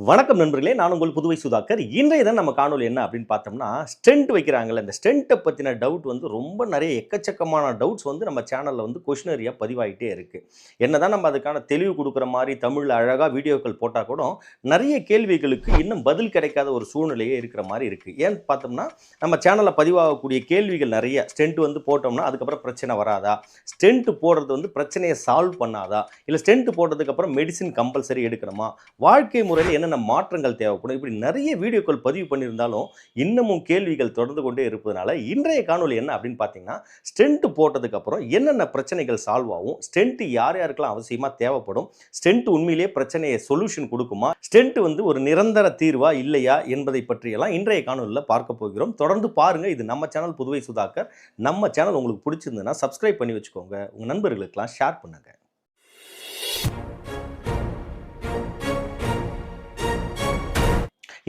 வணக்கம் நண்பர்களே நான் உங்கள் புதுவை சுதாகர். இன்றைய தான் நம்ம காணொலி என்ன அப்படின்னு பார்த்தோம்னா ஸ்டென்ட் வைக்கிறாங்கல்ல இந்த ஸ்டென்ட்டை பற்றின டவுட் வந்து ரொம்ப நிறைய எக்கச்சக்கமான டவுட்ஸ் வந்து நம்ம சேனலில் வந்து கொஷினரியாக பதிவாகிட்டே இருக்குது என்ன தான் நம்ம அதுக்கான தெளிவு கொடுக்குற மாதிரி தமிழில் அழகாக வீடியோக்கள் போட்டால் கூட நிறைய கேள்விகளுக்கு இன்னும் பதில் கிடைக்காத ஒரு சூழ்நிலையே இருக்கிற மாதிரி இருக்குது ஏன்னு பார்த்தோம்னா நம்ம சேனலில் பதிவாகக்கூடிய கேள்விகள் நிறைய. ஸ்டென்ட் வந்து போட்டோம்னா அதுக்கப்புறம் பிரச்சனை வராதா? ஸ்டென்ட் போடுறது வந்து பிரச்சனையை சால்வ் பண்ணாதா? இல்லை ஸ்டென்ட் போட்டதுக்கப்புறம் மெடிசின் கம்பல்சரி எடுக்கணுமா? வாழ்க்கை முறையில் என்ன என்னென்ன மாற்றங்கள் தேவைப்படும்? இப்படி நிறைய வீடியோக்கள் பதிவு பண்ணியிருந்தாலும் இன்னமும் கேள்விகள் தொடர்ந்து கொண்டே இருப்பதனால இன்றைய காணொலி என்ன அப்படின்னு பார்த்தீங்கன்னா ஸ்டென்ட் போட்டதுக்கப்புறம் என்னென்ன பிரச்சனைகள் சால்வ் ஆகும்? ஸ்டென்ட் யார் யாருக்கெல்லாம் அவசியமாக தேவைப்படும்? ஸ்டென்ட் உண்மையிலேயே பிரச்சனையை சொல்யூஷன் கொடுக்குமா? ஸ்டென்ட் வந்து ஒரு நிரந்தர தீர்வா இல்லையா என்பதை பற்றியெல்லாம் இன்றைய காணொலியில் பார்க்க போகிறோம். தொடர்ந்து பாருங்க. இது நம்ம சேனல் புதுவை சுதாகர். நம்ம சேனல் உங்களுக்கு பிடிச்சிருந்ததுன்னா சப்ஸ்கிரைப் பண்ணி வச்சுக்கோங்க. உங்கள் நண்பர்களுக்கெல்லாம் ஷேர் பண்ணுங்கள்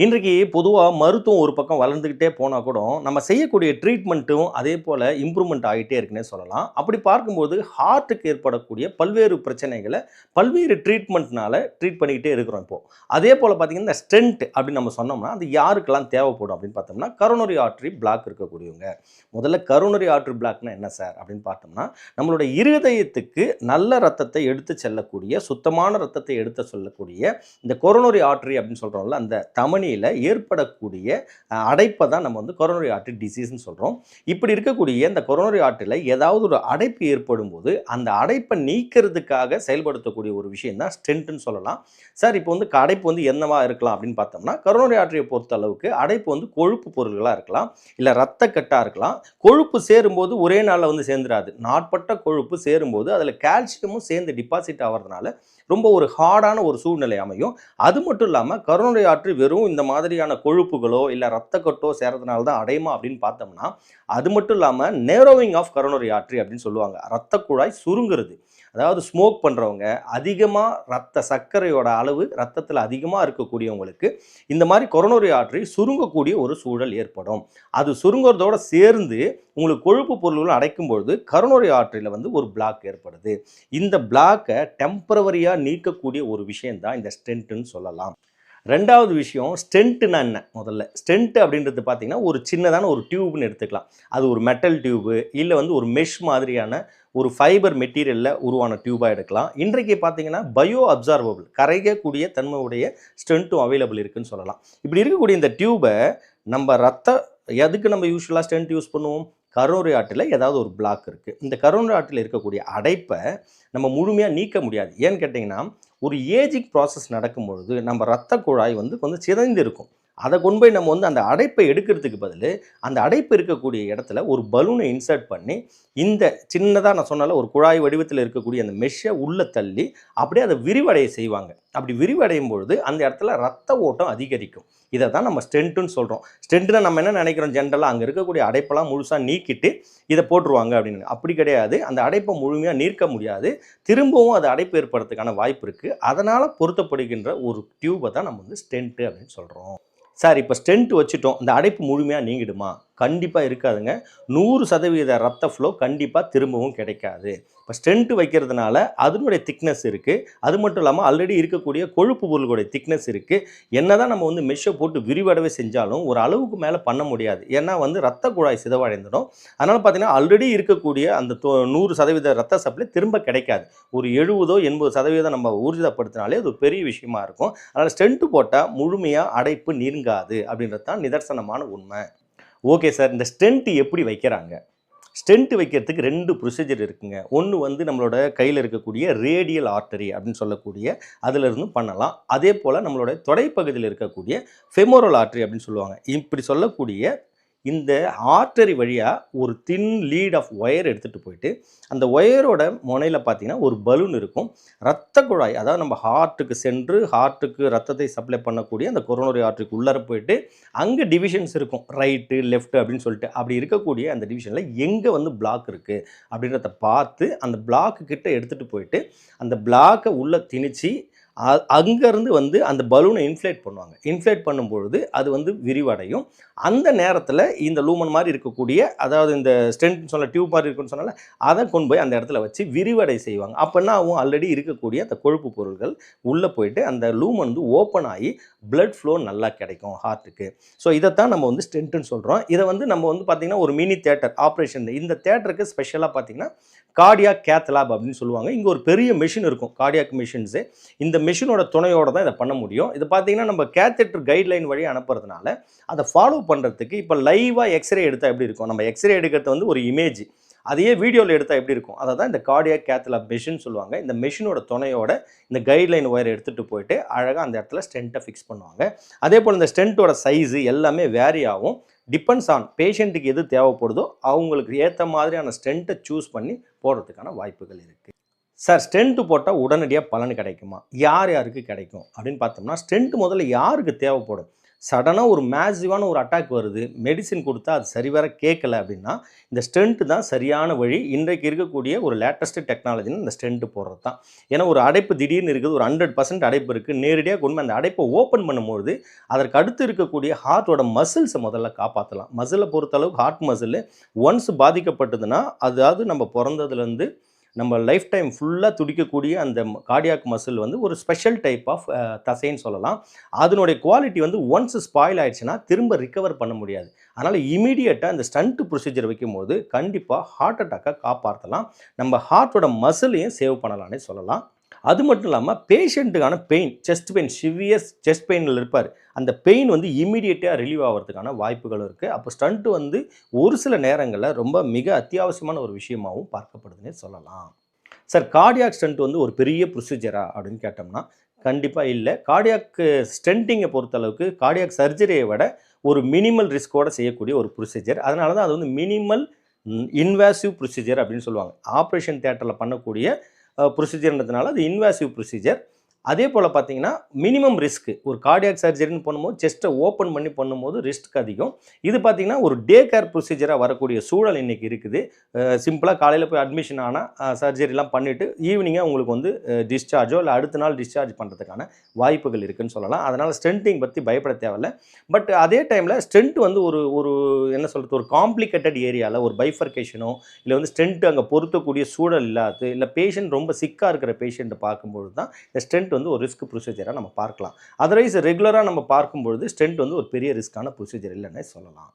இன்றைக்கு பொதுவாக மருத்துவம் ஒரு பக்கம் வளர்ந்துக்கிட்டே போனால் கூட நம்ம செய்யக்கூடிய ட்ரீட்மெண்ட்டும் அதே போல் இம்ப்ரூவ்மெண்ட் ஆகிட்டே இருக்குன்னே சொல்லலாம். அப்படி பார்க்கும்போது ஹார்ட்டுக்கு ஏற்படக்கூடிய பல்வேறு பிரச்சனைகளை பல்வேறு ட்ரீட்மெண்ட்னால ட்ரீட் பண்ணிக்கிட்டே இருக்கிறோம் இப்போது அதே போல் பார்த்தீங்கன்னா இந்த ஸ்டென்ட் அப்படின்னு நம்ம சொன்னோம்னா அது யாருக்கெல்லாம் தேவைப்படும் அப்படின்னு பார்த்தோம்னா கரோனரி ஆர்ட்ரி பிளாக் இருக்கக்கூடியவங்க. முதல்ல கரோனரி ஆர்ட்ரி பிளாக்னா என்ன சார் அப்படின்னு பார்த்தோம்னா நம்மளுடைய இருதயத்துக்கு நல்ல ரத்தத்தை எடுத்து செல்லக்கூடிய சுத்தமான ரத்தத்தை எடுத்து சொல்லக்கூடிய இந்த கொரோனரி ஆர்ட்ரி அப்படின்னு சொல்கிறோம்ல அந்த தமனி தமனியில் ஏற்படக்கூடிய அடைப்பை தான் நம்ம வந்து கொரோனரி ஆர்ட்ரி டிசீஸ்னு சொல்கிறோம் இப்படி இருக்கக்கூடிய இந்த கொரோனரி ஆர்ட்ரியில் ஏதாவது ஒரு அடைப்பு ஏற்படும் போது அந்த அடைப்பை நீக்கிறதுக்காக செயல்படுத்தக்கூடிய ஒரு விஷயம் தான் ஸ்டென்ட்னு சொல்லலாம். சார் இப்போ வந்து அடைப்பு வந்து என்னவா இருக்கலாம் அப்படின்னு பார்த்தோம்னா கரோனரி ஆர்ட்ரியை பொறுத்த அளவுக்கு அடைப்பு வந்து கொழுப்பு பொருள்களாக இருக்கலாம் இல்லை ரத்த கட்டாக இருக்கலாம். கொழுப்பு சேரும்போது ஒரே நாளில் வந்து சேர்ந்துடாது நாட்பட்ட கொழுப்பு சேரும்போது அதில் கால்சியமும் சேர்ந்து டிபாசிட் ஆகிறதுனால ரொம்ப ஒரு ஹார்டான ஒரு சூழ்நிலை அமையும். அது மட்டும் இல்லாமல் கரோனரி ஆற்று வெறும் இந்த மாதிரியான கொழுப்புகளோ இல்லை ரத்தக்கட்டோ சேரதுனால தான் அடையுமா அப்படின்னு பார்த்தோம்னா அது மட்டும் இல்லாமல் நேரோவிங் ஆஃப் கரோனரி ஆட்ரி அப்படின்னு சொல்லுவாங்க. ரத்த குழாய் சுருங்குறது. அதாவது ஸ்மோக் பண்ணுறவங்க அதிகமாக ரத்த சர்க்கரையோட அளவு ரத்தத்தில் அதிகமாக இருக்கக்கூடியவங்களுக்கு இந்த மாதிரி கொரோனரி ஆற்றி சுருங்கக்கூடிய ஒரு சூழல் ஏற்படும். அது சுருங்குறதோட சேர்ந்து உங்களுக்கு கொழுப்பு பொருள்களும் அடைக்கும் பொழுது கரோனரி ஆற்றில் வந்து ஒரு பிளாக் ஏற்படுது. இந்த பிளாக்கை டெம்பரவரியாக நீக்கக்கூடிய ஒரு விஷயந்தான் இந்த ஸ்டென்ட்டுன்னு சொல்லலாம். ரெண்டாவது விஷயம் ஸ்டென்ட்னா என்ன? முதல்ல. ஸ்டென்ட் அப்படின்றது பார்த்தீங்கன்னா ஒரு சின்னதான ஒரு டியூப்னு எடுத்துக்கலாம். அது ஒரு மெட்டல் டியூபு இல்லை வந்து ஒரு மெஷ் மாதிரியான ஒரு ஃபைபர் மெட்டீரியலில் உருவான டியூபாக எடுக்கலாம். இன்றைக்கு பார்த்தீங்கன்னா பயோ அப்சார்வபிள் கரையக்கூடிய தன்மையுடைய ஸ்டென்ட்டும் அவைலபிள் இருக்குன்னு சொல்லலாம். இப்படி இருக்கக்கூடிய இந்த டியூபை நம்ம ரத்த எதுக்கு நம்ம யூஸ்வலாக ஸ்டென்ட் யூஸ் பண்ணுவோம்? கரோரி ஆட்டில் ஏதாவது ஒரு பிளாக் இருக்குது இந்த கரோரி ஆட்டில் இருக்கக்கூடிய அடைப்பை நம்ம முழுமையாக நீக்க முடியாது. ஏன்னு கேட்டிங்கன்னா ஒரு ஏஜிங் ப்ராசஸ் நடக்கும் பொழுது நம்ம ரத்த குழாய் வந்து கொஞ்சம் சிதைந்து இருக்கும் அதை கொண்டு போய் நம்ம வந்து அந்த அடைப்பை எடுக்கிறதுக்கு பதில் அந்த அடைப்பு இருக்கக்கூடிய இடத்துல ஒரு பலூனை இன்சர்ட் பண்ணி இந்த சின்னதாக நான் சொன்னால ஒரு குழாய் வடிவத்தில் இருக்கக்கூடிய அந்த மெஷ்ஷை உள்ளே தள்ளி அப்படியே அதை விரிவடைய செய்வாங்க. அப்படி விரிவடையும் பொழுது அந்த இடத்துல ரத்த ஓட்டம் அதிகரிக்கும். இதை தான் நம்ம ஸ்டென்ட்டுன்னு சொல்கிறோம் ஸ்டென்ட்னா நம்ம என்ன நினைக்கிறோம்? ஜென்ரலாக அங்கே இருக்கக்கூடிய அடைப்பெல்லாம் முழுசாக நீக்கிட்டு இதை போட்டுருவாங்க அப்படின்னு. அப்படி கிடையாது. அந்த அடைப்பை முழுமையாக நீர்க்க முடியாது. திரும்பவும் அது அடைப்பு ஏற்படுறதுக்கான வாய்ப்பு இருக்குது அதனால் பொருத்தப்படுகின்ற ஒரு டியூபை தான் நம்ம வந்து ஸ்டென்ட்டு அப்படின்னு சொல்கிறோம் சார் இப்போ ஸ்டென்ட் வச்சுட்டோம். இந்த அடைப்பு முழுமையாக நீங்கிடுமா? கண்டிப்பாக இருக்காதுங்க. நூறு சதவீத ரத்த ஃப்ளோ கண்டிப்பாக திரும்பவும் கிடைக்காது. இப்போ ஸ்டென்ட் வைக்கிறதுனால அதனுடைய திக்னஸ் இருக்குது அது மட்டும் இல்லாமல் ஆல்ரெடி இருக்கக்கூடிய கொழுப்பு பொருளுடைய திக்னஸ் இருக்குது என்ன தான் நம்ம வந்து மெஷ்ஷை போட்டு விரிவடவே செஞ்சாலும் ஒரு அளவுக்கு மேலே பண்ண முடியாது. ஏன்னா வந்து ரத்த குழாய் சிதவடைந்துடும். அதனால் பார்த்தீங்கன்னா ஆல்ரெடி இருக்கக்கூடிய அந்த நூறு சதவீத ரத்த சப்ளை திரும்ப கிடைக்காது. ஒரு எழுபதோ எண்பது சதவீதம் நம்ம ஊர்ஜிதப்படுத்தினாலே அது ஒரு பெரிய விஷயமா இருக்கும். அதனால் ஸ்டென்ட் போட்டால் முழுமையாக அடைப்பு நீங்காது அப்படின்றது தான் நிதர்சனமான உண்மை. ஓகே சார் இந்த ஸ்டென்ட் எப்படி வைக்கிறாங்க? ஸ்டென்ட் வைக்கிறதுக்கு ரெண்டு ப்ரொசீஜர் இருக்குங்க. ஒன்று வந்து நம்மளோட கையில் இருக்கக்கூடிய ரேடியல் ஆர்டரி அப்படின்னு சொல்லக்கூடிய அதிலிருந்து பண்ணலாம். அதே போல் நம்மளோட தொடைப்பகுதியில் இருக்கக்கூடிய ஃபெமோரல் ஆர்டரி அப்படின்னு சொல்லுவாங்க. இப்படி சொல்லக்கூடிய இந்த ஆர்டரி வழியாக ஒரு தின் லீட் ஆஃப் ஒயர் எடுத்துகிட்டு போயிட்டு அந்த ஒயரோட முனையில் பார்த்தீங்கன்னா ஒரு பலூன் இருக்கும். ரத்த குழாய் அதாவது நம்ம ஹார்ட்டுக்கு சென்று ஹார்ட்டுக்கு ரத்தத்தை சப்ளை பண்ணக்கூடிய அந்த கொரோனரி ஆர்டரிக்கு உள்ளார போயிட்டு அங்கே டிவிஷன்ஸ் இருக்கும். ரைட்டு லெஃப்ட் அப்படின்னு சொல்லிட்டு. அப்படி இருக்கக்கூடிய அந்த டிவிஷனில் எங்கே வந்து பிளாக் இருக்குது அப்படின்றத பார்த்து அந்த பிளாக்கு கிட்ட எடுத்துகிட்டு போயிட்டு அந்த பிளாக்கை உள்ளே திணிச்சு அங்கேருந்து வந்து அந்த பலூனை இன்ஃப்ளேட் பண்ணுவாங்க. இன்ஃப்ளேட் பண்ணும்பொழுது அது வந்து விரிவடையும். அந்த நேரத்தில் இந்த லூமன் மாதிரி இருக்கக்கூடிய அதாவது இந்த ஸ்டென்ட் சொல்ல டியூப் மாதிரி இருக்குன்னு சொன்னால அதை கொண்டு போய் அந்த இடத்துல வச்சு விரிவடை செய்வாங்க. அப்போனா அவங்க ஆல்ரெடி இருக்கக்கூடிய அந்த கொழுப்பு பொருட்கள் உள்ளே போயிட்டு அந்த லூமன் வந்து ஓப்பன் ஆகி பிளட் ஃப்ளோ நல்லா கிடைக்கும் ஹார்ட்டுக்கு. ஸோ இதைத்தான் நம்ம வந்து ஸ்டென்ட்னு சொல்கிறோம் இதை வந்து நம்ம வந்து பார்த்திங்கன்னா ஒரு மினி தேட்டர் ஆப்ரேஷன். இந்த தேட்டருக்கு ஸ்பெஷலாக பார்த்தீங்கன்னா கார்டியாக் கேத் லேப் அப்படின்னு சொல்லுவாங்க. இங்கே ஒரு பெரிய மிஷின் இருக்கும். Cardiac machines. இந்த மிஷினோட துணையோடு தான் இதை பண்ண முடியும். இது பார்த்தீங்கன்னா நம்ம கேத்தட்ரு கைட்லைன் வழி அனுப்புறதுனால அதை ஃபாலோ பண்ணுறதுக்கு இப்போ லைவாக எக்ஸ்ரே எடுத்தால் எப்படி இருக்கும்? நம்ம எக்ஸ்ரே எடுக்கிறது வந்து ஒரு இமேஜ் அதையே வீடியோவில் எடுத்தால் எப்படி இருக்கும்? அதை தான் இந்த கார்டியாக் கேத்லாப் மெஷின் சொல்லுவாங்க. இந்த மெஷினோட துணையோட இந்த கைட்லைன் ஒயரை எடுத்துகிட்டு போயிட்டு அழகாக அந்த இடத்துல ஸ்டென்ட்டை ஃபிக்ஸ் பண்ணுவாங்க. அதே போல் இந்த ஸ்டென்ட்டோட சைஸு எல்லாமே வேரி ஆகும். டிபெண்ட்ஸ் ஆன் பேஷண்ட்டுக்கு எது தேவைப்படுதோ அவங்களுக்கு ஏற்ற மாதிரியான ஸ்டென்ட்டை சூஸ் பண்ணி போடுறதுக்கான வாய்ப்புகள் இருக்குது சார் ஸ்டென்ட் போட்டால் உடனடியாக பலன் கிடைக்குமா? யார் யாருக்கு கிடைக்கும்? அப்படின்னு பார்த்தோம்னா ஸ்டென்ட் முதல்ல யாருக்கு தேவைப்படும்? சடனாக ஒரு மேசிவான ஒரு அட்டாக் வருது மெடிசின் கொடுத்தா அது சரிவர கேட்கல அப்படின்னா இந்த ஸ்டென்ட் தான் சரியான வழி. இன்றைக்கு இருக்கக்கூடிய ஒரு லேட்டஸ்ட் டெக்னாலஜின்னு இந்த ஸ்டென்ட் போடுறது தான். ஏன்னா ஒரு அடைப்பு திடீர்னு இருக்குது ஒரு ஹண்ட்ரட் பர்சன்ட் அடைப்பு இருக்குது நேரடியாக கொண்டு அந்த அடைப்பை ஓப்பன் பண்ணும்போது அதற்கு அடுத்து இருக்கக்கூடிய ஹார்ட்டோட மசில்ஸை முதல்ல காப்பாற்றலாம் மசிலை பொறுத்தளவுக்கு ஹார்ட் மசில் ஒன்ஸ் பாதிக்கப்பட்டதுன்னா அதாவது நம்ம பிறந்ததுலேருந்து நம்ம லைஃப் டைம் ஃபுல்லாக துடிக்கக்கூடிய அந்த கார்டியாக் மசில் வந்து ஒரு ஸ்பெஷல் டைப் ஆஃப் தசைன்னு சொல்லலாம். அதனுடைய குவாலிட்டி வந்து ஒன்ஸ் ஸ்பாயில் ஆயிடுச்சுன்னா திரும்ப ரிகவர் பண்ண முடியாது. அதனால் இமீடியட்டாக இந்த ஸ்டண்ட் ப்ரொசீஜர் வைக்கும்போது கண்டிப்பாக ஹார்ட் அட்டாக்கை காப்பாற்றலாம் நம்ம ஹார்ட்டோட மசிலையும் சேவ் பண்ணலான்னு சொல்லலாம். அது மட்டும் இல்லாமல் பேஷண்ட்டுக்கான pain chest pain severe chest பெயினில் இருப்பார். அந்த பெயின் வந்து இமீடியட்டாக ரிலீவ் ஆகிறதுக்கான வாய்ப்புகளும் இருக்குது அப்போ ஸ்டண்ட்டு வந்து ஒரு சில நேரங்களில் ரொம்ப மிக அத்தியாவசியமான ஒரு விஷயமாகவும் பார்க்கப்படுதுன்னே சொல்லலாம். சார் கார்டியாக் ஸ்டண்ட் வந்து ஒரு பெரிய ப்ரொசீஜரா அப்படின்னு கேட்டோம்னா கண்டிப்பாக இல்லை. கார்டியாக் ஸ்டென்ட்டிங்கை பொறுத்தளவுக்கு கார்டியாக் சர்ஜரியை விட ஒரு மினிமல் ரிஸ்கோட செய்யக்கூடிய ஒரு ப்ரொசீஜர் அதனால தான் அது வந்து மினிமல் இன்வாசிவ் ப்ரொசீஜர் அப்படின்னு சொல்லுவாங்க. ஆப்ரேஷன் தேட்டரில் பண்ணக்கூடிய ப்ரொசீஜர்ன்றதுனால அது இன்வாசிவ் ப்ரொசீஜர் அதே போல் பார்த்தீங்கன்னா மினிமம் ரிஸ்க்கு ஒரு கார்டியாக் சர்ஜரின்னு பண்ணும்போது செஸ்ட்டை ஓப்பன் பண்ணி பண்ணும்போது ரிஸ்க் அதிகம். இது பார்த்திங்கன்னா ஒரு டே கேர் ப்ரொசீஜராக வரக்கூடிய சூழல் இன்றைக்கி இருக்குது. சிம்பிளாக காலையில் போய் அட்மிஷன் ஆனால் சர்ஜரிலாம் பண்ணிவிட்டு ஈவினிங்காக உங்களுக்கு வந்து டிஸ்சார்ஜோ இல்லை அடுத்த நாள் டிஸ்சார்ஜ் பண்ணுறதுக்கான வாய்ப்புகள் இருக்குதுன்னு சொல்லலாம். அதனால் ஸ்ட்ரென்த்திங் பற்றி பயப்பட தேவையில்ல. பட் அதே டைமில் ஸ்டென்ட் வந்து ஒரு ஒரு என்ன சொல்கிறது ஒரு காம்ப்ளிகேட்டட் ஏரியாவில் ஒரு பைஃபர்கேஷனோ இல்லை வந்து ஸ்டென்ட் அங்கே பொருத்தக்கூடிய சூழல் இல்லாது இல்லை பேஷண்ட் ரொம்ப சிக்காக இருக்கிற பேஷண்ட்டை பார்க்கும்பொழுது தான் இந்த ஸ்டென்ட் வந்து ஒரு ரிஸ்க் ப்ரொசீஜராக நம்ம பார்க்கலாம். அதர்வைஸ் ரெகுலராக நம்ம பார்க்கும்பொழுது ஸ்டென்ட் வந்து ஒரு பெரிய ரிஸ்க்கான ப்ரொசீஜர் இல்லைன்னே சொல்லலாம்.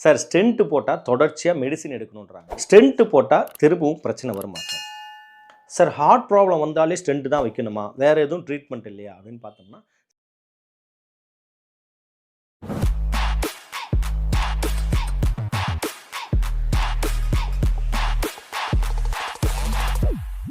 சார் ஸ்டென்ட் போட்டால் தொடர்ச்சியாக மெடிசின் எடுக்கணுன்றாங்க ஸ்டென்ட் போட்டால் திரும்பவும் பிரச்சனை வருமா சார் சார் ஹார்ட் ப்ராப்ளம் வந்தாலே ஸ்டென்ட் தான் வைக்கணுமா? வேறு எதுவும் ட்ரீட்மெண்ட் இல்லையா? அப்படின்னு பார்த்தோம்னா